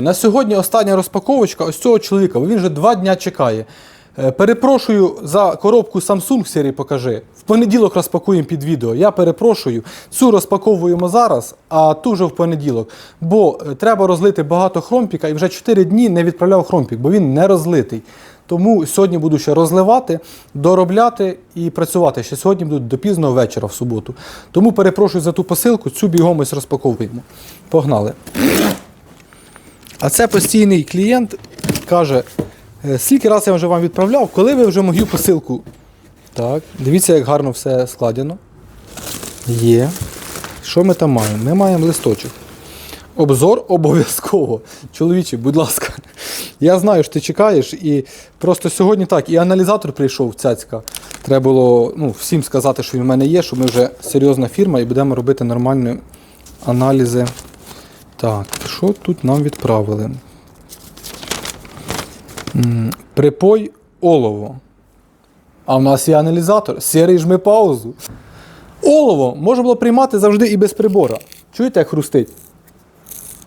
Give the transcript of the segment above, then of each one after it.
На сьогодні остання розпаковочка ось цього чоловіка, бо він вже два дня чекає. Е, Перепрошую за коробку Samsung серії покажи. В понеділок розпакуємо під відео. Я перепрошую. Цю розпаковуємо зараз, а ту вже в понеділок. Бо е, треба розлити багато хромпіка і вже 4 дні не відправляв хромпік, бо він не розлитий. Тому сьогодні буду ще розливати, доробляти і працювати. Ще сьогодні буду до пізного вечора в суботу. Тому перепрошую за ту посилку, цю бігом ось розпаковуємо. Погнали. А це постійний клієнт каже, «Е, скільки разів я вже вам відправляв, коли ви вже мою посилку. Так, дивіться, як гарно все складено. Є. Що ми там маємо? Ми маємо листочок. Обзор обов'язково. Чоловіче, будь ласка. Я знаю, що ти чекаєш, і просто сьогодні так, і аналізатор прийшов цяцька. Треба було ну, всім сказати, що він в мене є, що ми вже серйозна фірма і будемо робити нормальні аналізи. Так, що тут нам відправили? Припой олово. А в нас є аналізатор. Сірий жми паузу. Олово можна було приймати завжди і без прибора. Чуєте, як хрустить?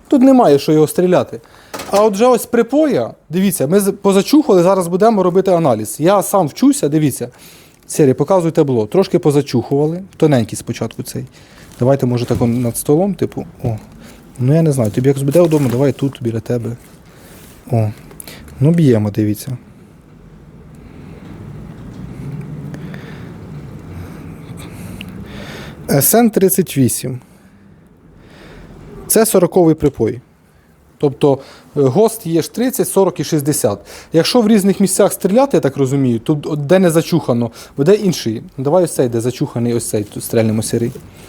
Тут немає що його стріляти. А от вже ось припоя, дивіться, ми позачухали, зараз будемо робити аналіз. Я сам вчуся, дивіться. Сері, показуй табло. Трошки позачухували. Тоненький спочатку цей. Давайте, може, так над столом, типу. О. Ну я не знаю, тобі якось буде вдома, давай тут біля тебе. О. Ну, б'ємо, дивіться. СН-38. Це 40-й припой. Тобто е, ГОСТ є ж 30, 40 і 60. Якщо в різних місцях стріляти, я так розумію, то де не зачухано, буде інший. Давай ось цей, де зачуханий, ось цей тут стрельнемо сирий.